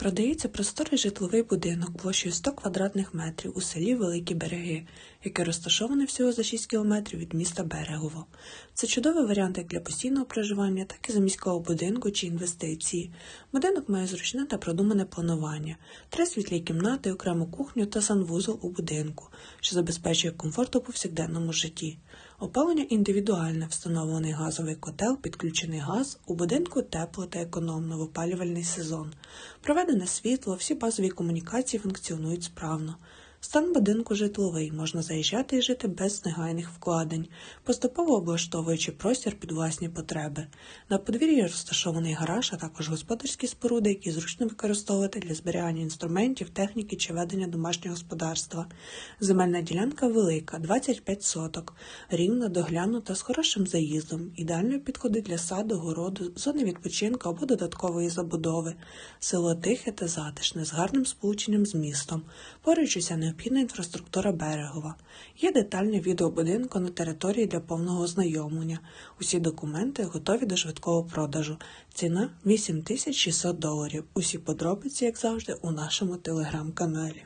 Продається просторий житловий будинок площею 100 квадратних метрів у селі Великі Береги, яке розташоване всього за 6 кілометрів від міста Берегово. Це чудовий варіант як для постійного проживання, так і за міського будинку чи інвестиції. Будинок має зручне та продумане планування, три світлі кімнати, окрему кухню та санвузол у будинку, що забезпечує комфорт у повсякденному житті. Опалення індивідуальне, встановлений газовий котел, підключений газ, у будинку тепло та економно в опалювальний сезон. Проведене світло, всі базові комунікації функціонують справно. Стан будинку житловий, можна заїжджати і жити без негайних вкладень, поступово облаштовуючи простір під власні потреби. На подвір'ї розташований гараж, а також господарські споруди, які зручно використовувати для зберігання інструментів, техніки чи ведення домашнього господарства. Земельна ділянка велика, 25 соток, рівна, доглянута, з хорошим заїздом, ідеально підходить для саду, городу, зони відпочинку або додаткової забудови. Село тихе та затишне, з гарним сполученням з містом. Поруч уся необхідна інфраструктура берегова. Є детальне відео будинку на території для повного ознайомлення. Усі документи готові до швидкого продажу. Ціна 8600 доларів. Усі подробиці, як завжди, у нашому телеграм-каналі.